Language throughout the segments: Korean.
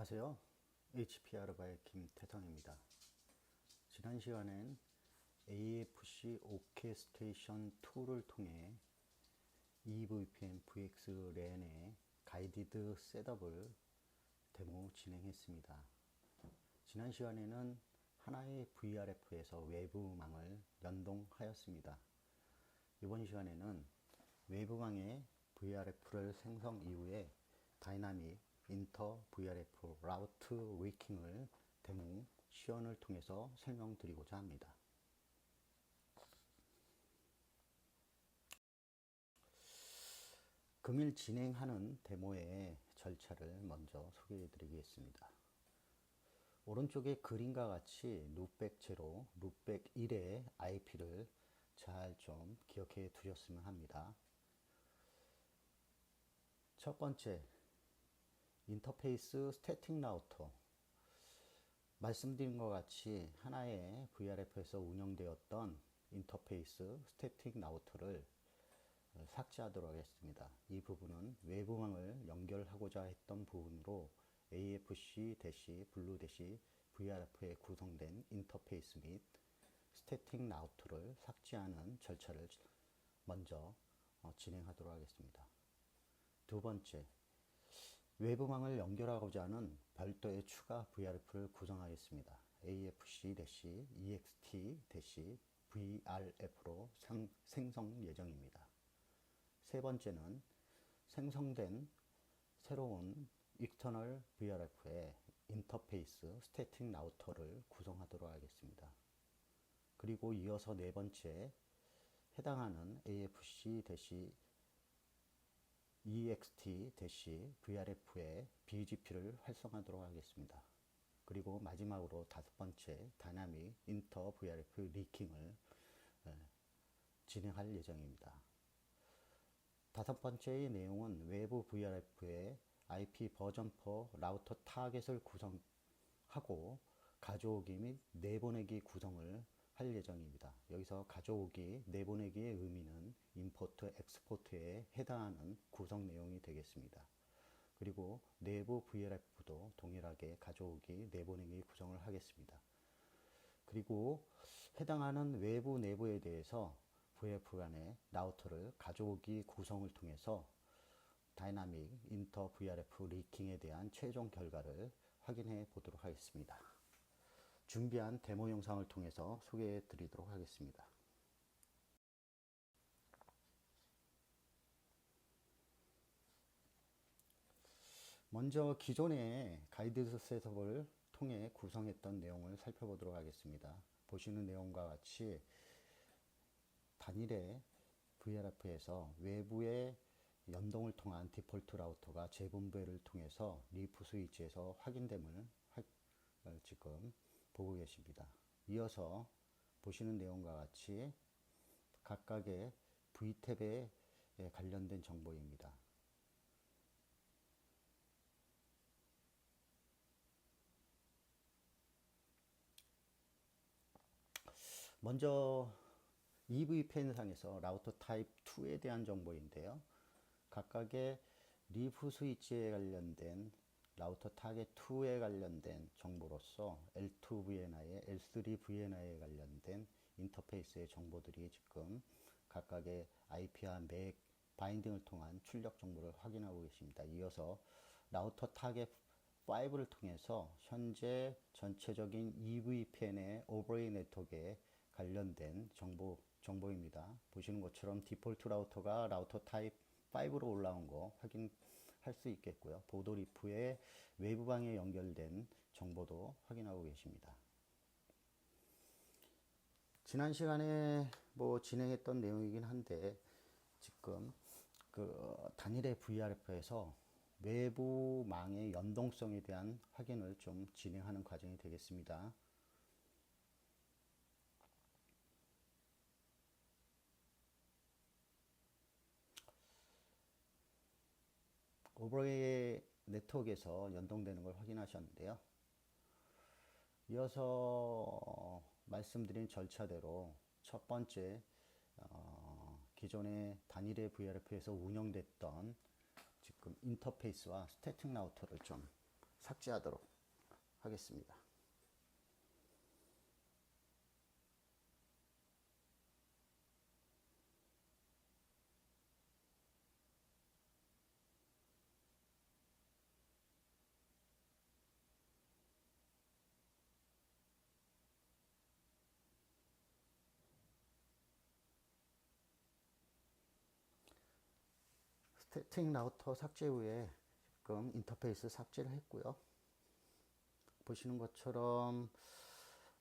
안녕하세요. HPR바의 김태성입니다. 지난 시간엔 AFC 오케스트레이션 2를 통해 EVPN VX 랜의 가이디드 셋업을 데모 진행했습니다. 지난 시간에는 하나의 VRF에서 외부망을 연동하였습니다. 이번 시간에는 외부망의 VRF를 생성 이후에 다이나믹 인터 VRF 라우트 위킹을 데모 시연을 통해서 설명드리고자 합니다. 금일 진행하는 데모의 절차를 먼저 소개해 드리겠습니다. 오른쪽에 그림과 같이 룩백 제로, 룩백 1의 IP를 잘 좀 기억해 두셨으면 합니다. 첫 번째, 인터페이스 스태틱 라우터. 말씀드린 것 같이 하나의 VRF에서 운영되었던 인터페이스 스태틱 라우터를 삭제하도록 하겠습니다. 이 부분은 외부망을 연결하고자 했던 부분으로 AFC-블루 VRF에 구성된 인터페이스 및 스태틱 라우터를 삭제하는 절차를 먼저 어, 진행하도록 하겠습니다. 두 번째, 외부망을 연결하고자 하는 별도의 추가 VRF를 구성하겠습니다. AFC-EXT-VRF로 생성 예정입니다. 세 번째는 생성된 새로운 익터널 VRF의 인터페이스 스태틱 라우터를 구성하도록 하겠습니다. 그리고 이어서 네 번째 해당하는 AFC EXT-VRF의 BGP를 활성화하도록 하겠습니다. 그리고 마지막으로 다섯 번째 다이나믹 인터 VRF 리킹을 진행할 예정입니다. 다섯 번째의 내용은 외부 VRF의 IP 버전 퍼 라우터 타겟을 구성하고 가져오기 및 내보내기 구성을 할 예정입니다. 여기서 가져오기, 내보내기의 의미는 임포트, 엑스포트에 해당하는 구성 내용이 되겠습니다. 그리고 내부 VRF도 동일하게 가져오기, 내보내기 구성을 하겠습니다. 그리고 해당하는 외부 내부에 대해서 VRF 간의 라우터를 가져오기 구성을 통해서 다이나믹 인터 VRF 리킹에 대한 최종 결과를 확인해 보도록 하겠습니다. 준비한 데모 영상을 통해서 소개해 드리도록 하겠습니다. 먼저 기존의 가이드 셋업을 통해 구성했던 내용을 살펴보도록 하겠습니다. 보시는 내용과 같이 단일의 VRF에서 외부의 연동을 통한 디폴트 라우터가 재분배를 통해서 리프 스위치에서 확인됨을 지금 보고 계십니다. 이어서 보시는 내용과 같이 각각의 V탭에 관련된 정보입니다. 먼저 EV 펜상에서 라우터 타입 2에 대한 정보인데요. 각각의 리프 스위치에 관련된 라우터 타겟 2에 관련된 정보로서 L2VNI에 L3VNI에 관련된 인터페이스의 정보들이 지금 각각의 IP와 맥 바인딩을 통한 출력 정보를 확인하고 계십니다. 이어서 라우터 타겟 5를 통해서 현재 전체적인 EVPN의 오버레이 네트워크에 관련된 정보, 정보입니다. 보시는 것처럼 디폴트 라우터가 라우터 타입 5로 올라온 거 확인 할 수 있겠고요. 보도리프의 외부방에 연결된 정보도 확인하고 계십니다. 지난 시간에 뭐 진행했던 내용이긴 한데 지금 그 단일의 VRF에서 외부망의 연동성에 대한 확인을 좀 진행하는 과정이 되겠습니다. 오버레이 네트워크에서 연동되는 걸 확인하셨는데요. 이어서 말씀드린 절차대로 첫 번째 어, 기존의 단일의 VRF에서 운영됐던 지금 인터페이스와 스태틱 라우터를 좀 삭제하도록 하겠습니다. 스태틱 라우터 삭제 후에 지금 인터페이스 삭제를 했고요. 보시는 것처럼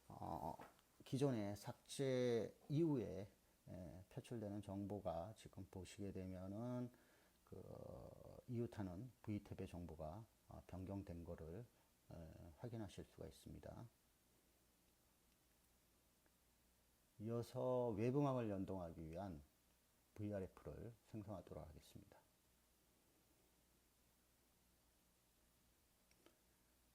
어, 기존의 삭제 이후에 예, 표출되는 정보가 지금 보시게 되면은 그 이웃하는 V탭의 정보가 어, 변경된 것을 어, 확인하실 수가 있습니다. 이어서 외부망을 연동하기 위한 VRF를 생성하도록 하겠습니다.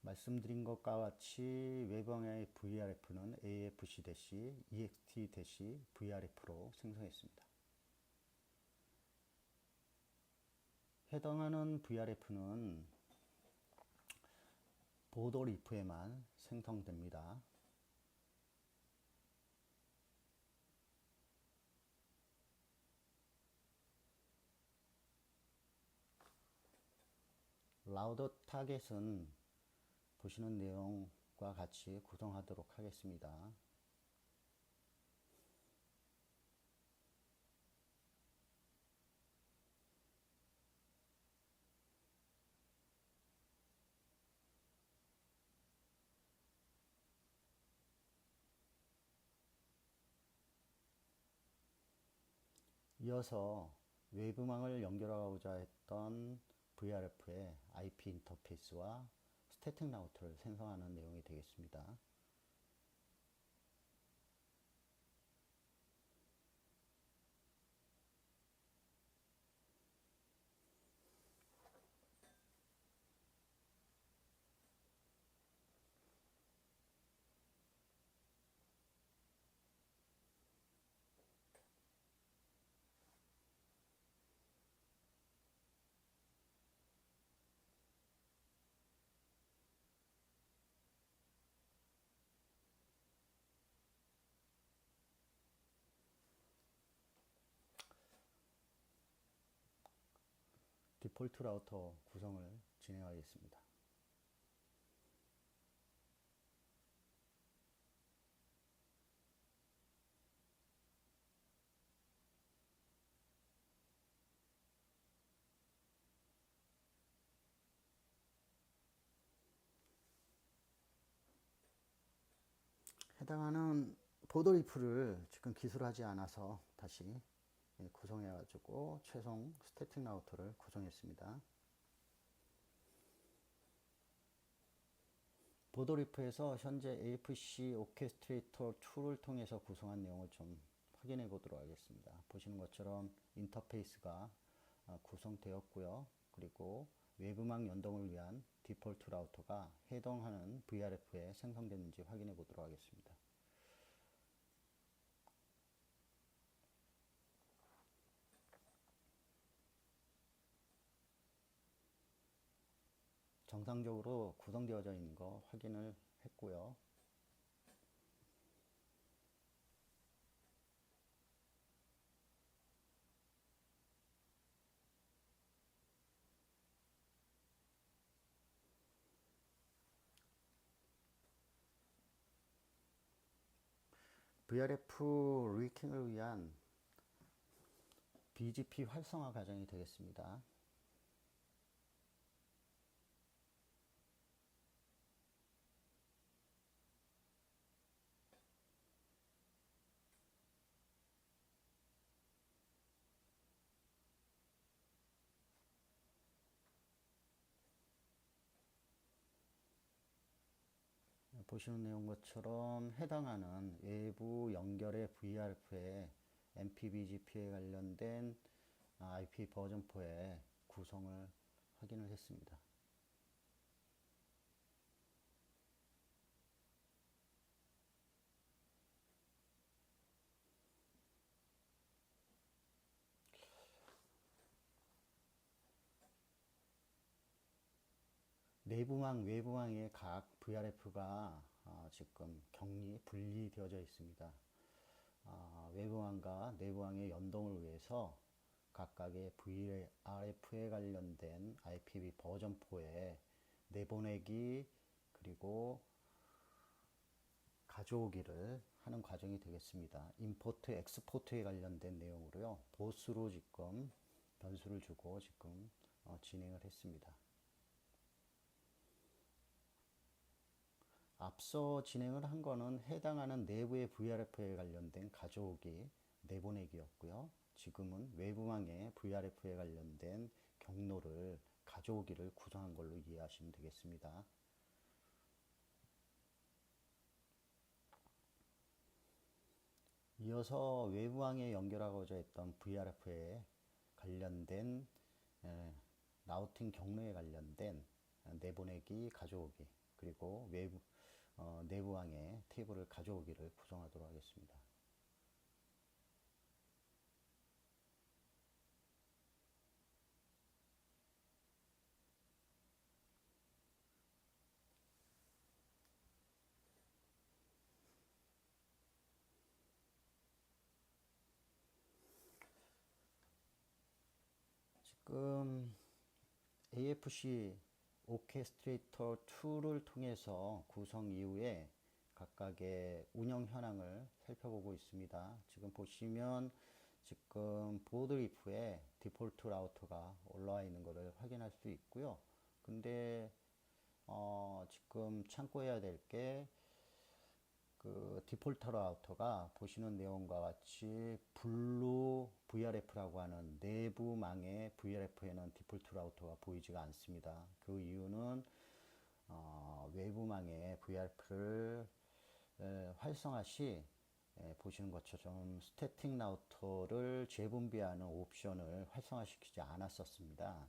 말씀드린 것과 같이 외방의 VRF는 AFC-EXT-VRF로 생성했습니다. 해당하는 VRF는 보도 리프에만 생성됩니다. 라우더 타겟은 보시는 내용과 같이 구성하도록 하겠습니다. 이어서 외부망을 연결하고자 했던 VRF의 IP 인터페이스와 스태틱 라우터를 생성하는 내용이 되겠습니다. 폴트 라우터 구성을 진행하겠습니다. 해당하는 보도리프를 지금 기술하지 않아서 다시 예, 구성해 가지고 최종 스태틱 라우터를 구성했습니다. 보도리프에서 현재 AFC 오케스트레이터 2를 통해서 구성한 내용을 좀 확인해 보도록 하겠습니다. 보시는 것처럼 인터페이스가 아, 구성되었고요. 그리고 외부망 연동을 위한 디폴트 라우터가 해당하는 VRF에 생성됐는지 확인해 보도록 하겠습니다. 정상적으로 구성되어져 있는 거 확인을 했고요. VRF 리킹을 위한 BGP 활성화 과정이 되겠습니다. 보시는 내용 것처럼 해당하는 외부 연결의 VRF에 MPBGP에 관련된 IP 버전포의 구성을 확인을 했습니다. 내부망, 외부망의 각 VRF가 어, 지금 격리 분리되어져 있습니다. 아, 외부망과 내부망의 연동을 위해서 각각의 VRF에 관련된 IPv 버전4에 내보내기 그리고 가져오기를 하는 과정이 되겠습니다. 임포트, 엑스포트에 관련된 내용으로요. 보스로 지금 변수를 주고 지금 어, 진행을 했습니다. 앞서 진행을 한 거는 해당하는 내부의 VRF에 관련된 가져오기, 내보내기였고요. 지금은 외부망의 VRF에 관련된 경로를 가져오기를 구성한 걸로 이해하시면 되겠습니다. 이어서 외부망에 연결하고자 했던 VRF에 관련된 에, 라우팅 경로에 관련된 내보내기, 가져오기 그리고 외부 어, 내부항의 테이블을 가져오기를 구성하도록 하겠습니다. 지금 AFC 오케스트레이터 2를 통해서 구성 이후에 각각의 운영 현황을 살펴보고 있습니다. 지금 보시면 지금 보드 리프에 디폴트 라우터가 올라와 있는 것을 확인할 수 있고요. 근데 어 지금 참고해야 될게 그 디폴터 라우터가 보시는 내용과 같이 블루 VRF라고 하는 내부망의 VRF에는 디폴트 라우터가 보이지가 않습니다. 그 이유는 어, 외부망의 VRF를 에, 활성화 시 에, 보시는 것처럼 스태틱 라우터를 재분배하는 옵션을 활성화시키지 않았었습니다.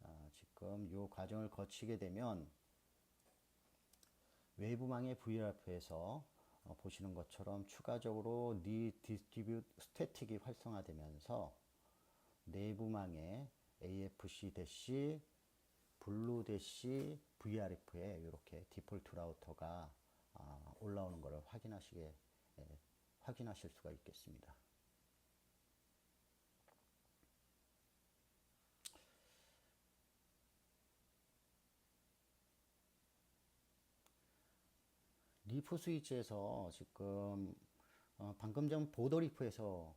어, 지금 이 과정을 거치게 되면 외부망의 VRF에서 어, 보시는 것처럼 추가적으로 니 디스트리뷰 스태틱이 활성화되면서 내부망의 AFC 블루 VRF에 이렇게 디폴트 라우터가 아, 올라오는 것을 확인하시게 예, 확인하실 수가 있겠습니다. 리프 스위치에서 지금 어, 방금 전 보도 리프에서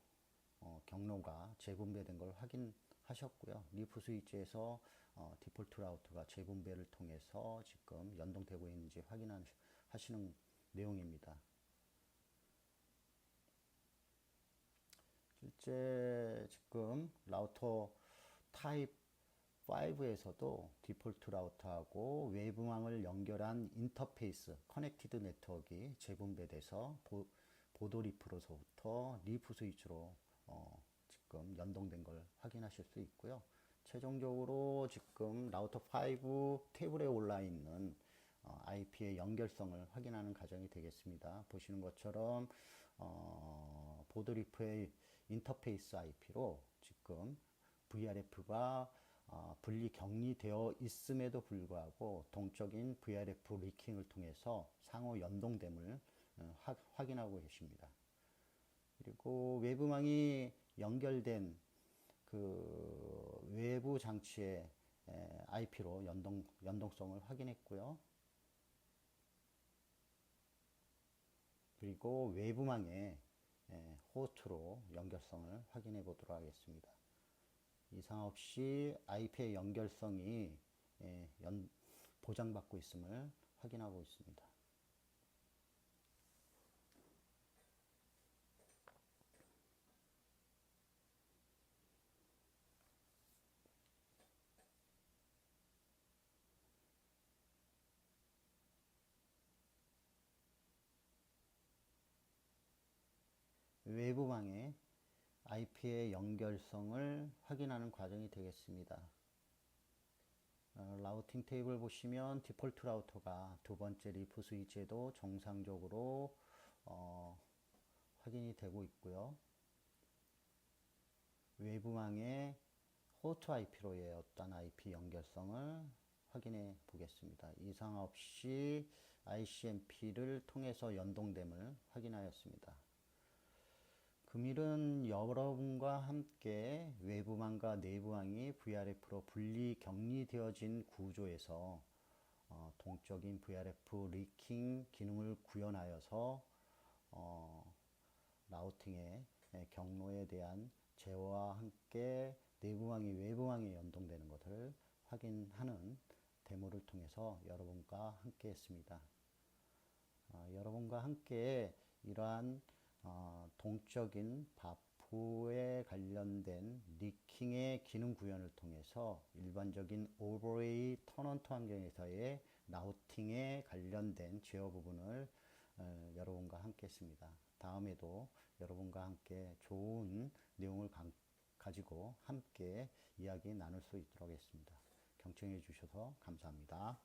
어, 경로가 재분배된 걸 확인하셨고요. 리프 스위치에서 어, 디폴트 라우터가 재분배를 통해서 지금 연동되고 있는지 확인하시는 내용입니다. 실제 지금 라우터 타입 5에서도 디폴트 라우터하고 외부망을 연결한 인터페이스 커넥티드 네트워크가 재분배돼서 보, 보도 리프로서부터 리프 스위치로 어, 지금 연동된 걸 확인하실 수 있고요. 최종적으로 지금 라우터 5 테이블에 올라 있는 어, IP의 연결성을 확인하는 과정이 되겠습니다. 보시는 것처럼 어, 보드 리프의 인터페이스 IP로 지금 VRF가 어, 분리 격리되어 있음에도 불구하고 동적인 VRF 리킹을 통해서 상호 연동됨을 어, 하, 확인하고 계십니다. 그리고 외부망이 연결된 그 외부 장치의 에, IP로 연동, 연동성을 확인했고요. 그리고 외부망의 에, 호스트로 연결성을 확인해 보도록 하겠습니다. 이상 없이 IP의 연결성이 예, 연, 보장받고 있음을 확인하고 있습니다. 외부망에 IP의 연결성을 확인하는 과정이 되겠습니다. 어, 라우팅 테이블 보시면 디폴트 라우터가 두 번째 리프 스위치에도 정상적으로 어, 확인이 되고 있고요. 외부망의 호스트 IP로의 어떤 IP 연결성을 확인해 보겠습니다. 이상 없이 ICMP를 통해서 연동됨을 확인하였습니다. 금일은 여러분과 함께 외부망과 내부망이 VRF로 분리 격리되어진 구조에서 어, 동적인 VRF 리킹 기능을 구현하여서 어, 라우팅의 예, 경로에 대한 제어와 함께 내부망이 외부망에 연동되는 것을 확인하는 데모를 통해서 여러분과 함께 했습니다. 어, 여러분과 함께 이러한 어, 동적인 바프에 관련된 리킹의 기능 구현을 통해서 일반적인 오버레이 턴언트 환경에서의 라우팅에 관련된 제어 부분을 어, 여러분과 함께 했습니다. 다음에도 여러분과 함께 좋은 내용을 가, 가지고 함께 이야기 나눌 수 있도록 하겠습니다. 경청해 주셔서 감사합니다.